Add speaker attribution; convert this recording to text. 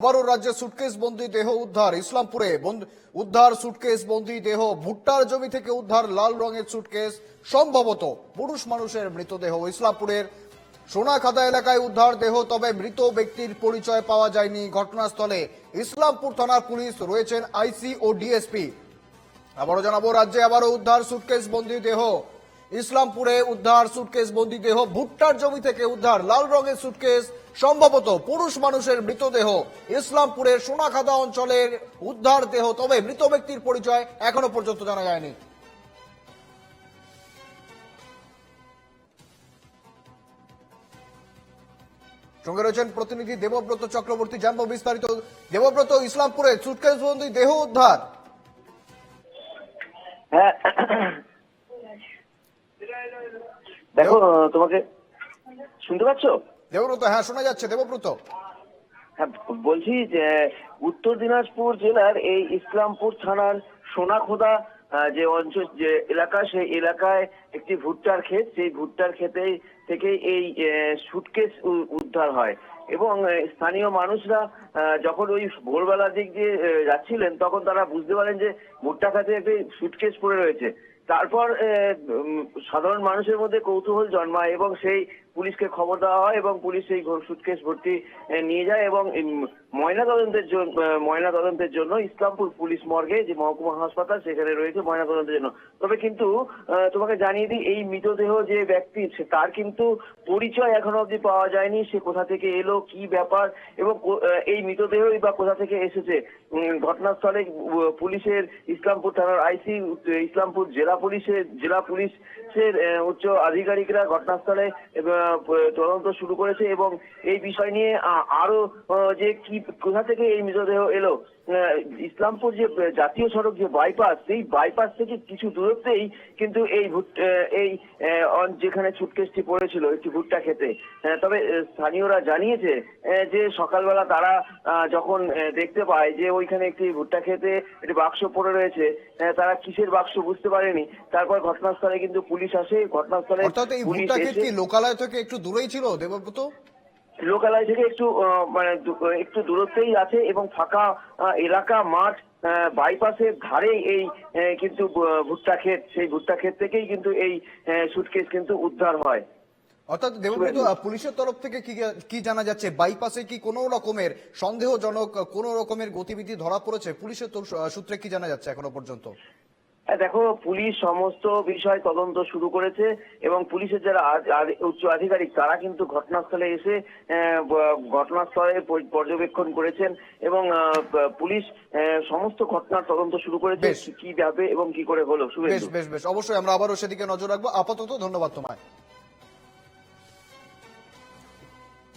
Speaker 1: আবারও রাজ্যে সুটকেস বন্দি দেহ উদ্ধার। ইসলামপুরে উদ্ধার সুটকেস বন্দি দেহ। ভুট্টার জমি থেকে উদ্ধার লাল রঙের সুটকেস সম্ভবত পুরুষ মানুষের মৃতদেহ। ইসলামপুরের সোনাখাদা এলাকায় উদ্ধার দেহ, তবে মৃত ব্যক্তির পরিচয় পাওয়া যায়নি ঘটনাস্থলে। ইসলামপুর থানার পুলিশ রয়েছেন আইসি ও ডিএসপি। আবারও জানাব, রাজ্যে আবারও উদ্ধার সুটকেস বন্দি দেহ। ইসলামপুরে উদ্ধার সুটকেস বন্দি দেহ, ভুট্টার জমি থেকে উদ্ধার, লাল রঙের সুটকেস সম্ভবত পুরুষ মানুষের মৃতদেহ। ইসলামপুরের সোনাখাদা অঞ্চলের উদ্ধার দেহ, তবে মৃত ব্যক্তির পরিচয় এখনও পর্যন্ত জানা যায়নি। সঙ্গে রয়েছেন প্রতিনিধি দেবব্রত চক্রবর্তী, জানব বিস্তারিত। দেবব্রত, ইসলামপুরে সুটকেস বন্দি দেহ উদ্ধার?
Speaker 2: হ্যাঁ দেখো তোমাকে শুনতে পাচ্ছ?
Speaker 1: দেবব্রত হ্যাঁ শোনা যাচ্ছে দেবব্রত।
Speaker 2: হ্যাঁ বলছি যে উত্তর দিনাজপুর জেলার এই ইসলামপুর থানার সোনাখোদা যে অঞ্চল যে এলাকা সেই এলাকায় একটি ভুট্টার ক্ষেত সেই ভুট্টার ক্ষেতে থেকে এই সুটকেস উদ্ধার হয়। এবং স্থানীয় মানুষরা যখন ওই ভোরবেলার দিক দিয়ে যাচ্ছিলেন তখন তারা বুঝতে পারেন যে ভুট্টা খাতে একটি সুটকেস পড়ে রয়েছে। তারপর সাধারণ মানুষের মধ্যে কৌতূহল জন্মায় এবং সেই পুলিশকে খবর দেওয়া হয় এবং পুলিশ সেই সুটকেস ভর্তি নিয়ে যায় এবং ময়না তদন্তের জন্য ময়না তদন্তের জন্য ইসলামপুর পুলিশ মর্গে যে মহকুমা হাসপাতাল সেখানে রয়েছে ময়না তদন্তের জন্য। তবে কিন্তু তোমাকে জানিয়ে দিই, এই মৃতদেহ যে ব্যক্তি তার কিন্তু পরিচয় এখনও অবধি পাওয়া যায়নি। সে কোথা থেকে এলো, কি ব্যাপার, এবং এই মৃতদেহই বা কোথা থেকে এসেছে? ঘটনাস্থলে পুলিশের, ইসলামপুর থানার আইসি, ইসলামপুর জেলা পুলিশের জেলা পুলিশের উচ্চ আধিকারিকরা ঘটনাস্থলে তদন্ত শুরু করেছে এবং এই বিষয় নিয়ে আরও যে কি কোথা থেকে এই মৃতদেহ এলো? ইসলামপুর যে জাতীয় সড়ক যে বাইপাস সেই বাইপাস থেকে কিছু দূরত্বেই কিন্তু এই এই যেখানে সুটকেসটি পড়েছিল একটি ভুট্টা খেতে তবে স্থানীয়রা জানিয়েছে যে সকালবেলা তারা আহ, যখন দেখতে পায় যে ওইখানে একটি ভুট্টা খেতে একটি বাক্স পড়ে রয়েছে তারা কিসের বাক্স বুঝতে পারেনি। তারপর ঘটনাস্থলে কিন্তু পুলিশ আসে ঘটনাস্থলে
Speaker 1: অর্থাৎ এই
Speaker 2: পুলিশ
Speaker 1: ভুট্টা ক্ষেত
Speaker 2: এসে
Speaker 1: কি লোকালয় থেকে একটু দূরেই ছিল দেবব্রত?
Speaker 2: লোকালয় থেকে একটু মানে একটু দূরত্বেই আছে এবং ফাঁকা এলাকা মাঠ বাইপাসের ধারে এই কিন্তু ভুট্টা ক্ষেত সেই ভুট্টা ক্ষেত থেকেই কিন্তু এই সুটকেস কিন্তু উদ্ধার হয়।
Speaker 1: অর্থাৎ দেবব্রত পুলিশের তরফ থেকে কি কি জানা যাচ্ছে? বাইপাসে কি কোনো রকমের সন্দেহজনক কোনো রকমের গতিবিধি ধরা পড়েছে? পুলিশের সূত্রে কি জানা যাচ্ছে এখনও পর্যন্ত?
Speaker 2: দেখো পুলিশ সমস্ত বিষয় তদন্ত শুরু করেছে এবং পুলিশের যারা উচ্চ আধিকারিক তারা কিন্তু ঘটনাস্থলে এসে ঘটনাস্থলে পর্যবেক্ষণ করেছেন এবং পুলিশ সমস্ত ঘটনার তদন্ত শুরু করেছে। কি- যাবে ভাবে এবং কি করে হলো?
Speaker 1: বেশ বেশ বেশ। অবশ্যই আমরা আবারও সেদিকে নজর রাখব। আপাতত ধন্যবাদ তোমায়।